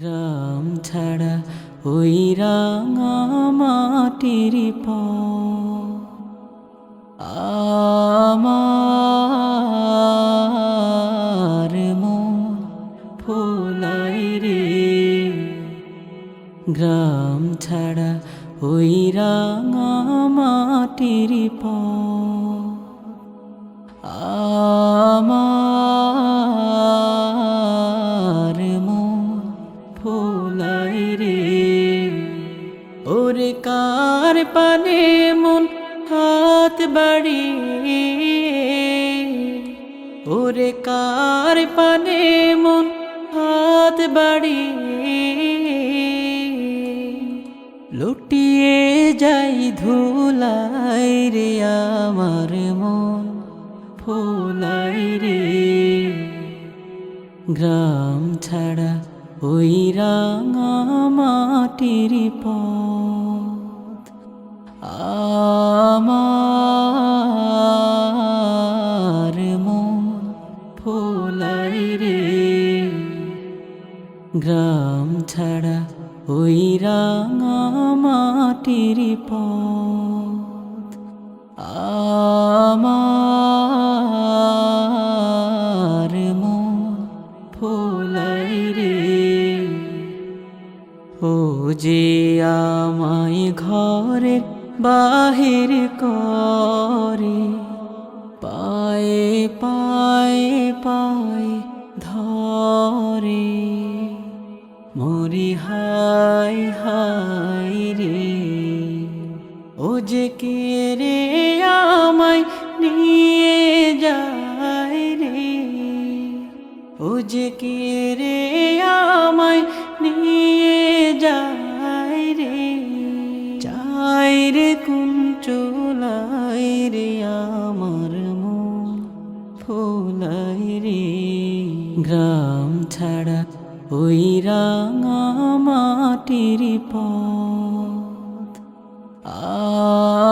গ্রাম ছাড়া ওই রাঙা মাটির আমার মন ফোলাই রে। গ্রাম ছাড়া ওই রাঙা মাটির আমার রে। ওরে কার পানে মন হাত বাড়িয়ে? ওরে কার পানে মন হাত বাড়িয়ে? লুটিয়ে যাই ধুলাই রে আমার মন, ফোলাই রে। গ্রাম ছাড়া ওই রাঙা মাটির পথ আমার মন ফোলাই রে। গ্রাম ছাড়া ওই রাঙা মাটির পথ আমার যে আমায় ঘরের বাহির করে, পায়ে পায়ে পায়ে ধরে। মরি হাই হাই রে, ও যে কে আমায় নিয়ে যায় রে? ও যে কে আমায় নিয়ে যায় কুঞ্চলাই রে আমার মন, ফোলাই রে। গ্রাম ছাড়া ওই রাঙা মাটির পথ,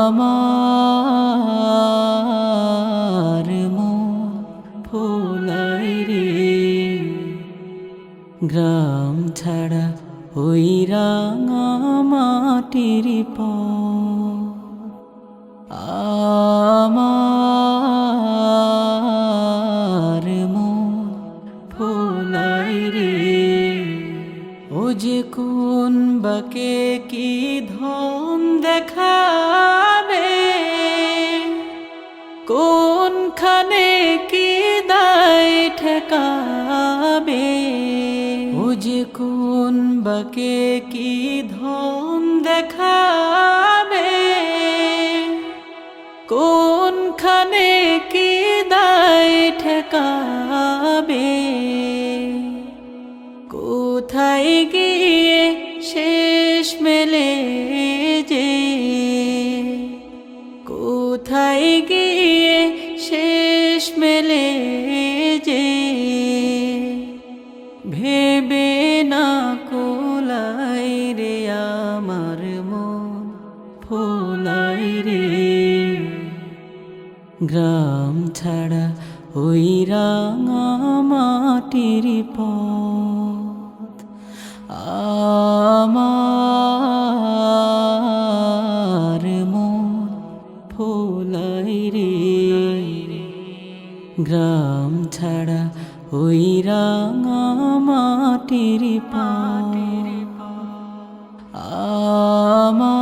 আমার মন, ফোলাই রে। গ্রাম ছাড়া ওই রাঙা মাটির পথ আমার মন ফোলাই রে। ও যে কোন বাকে কি ধন দেখাবে? কোনখানে কি দায় ঠেকাবে? ও যে কোন বাকে কি ধন দেখাবে? কোনখানে কি দায় ঠেকাবে? কোথায় গিয়ে শেষ মেলে যে? কোথায় গিয়ে শেষ মেলে গ্রাম ছাড়া ওই রাঙা মাটির পথ। আমার মন ফোলাই রে। গ্রাম ছাড়া ওই রাঙা মাটির পাটির আমার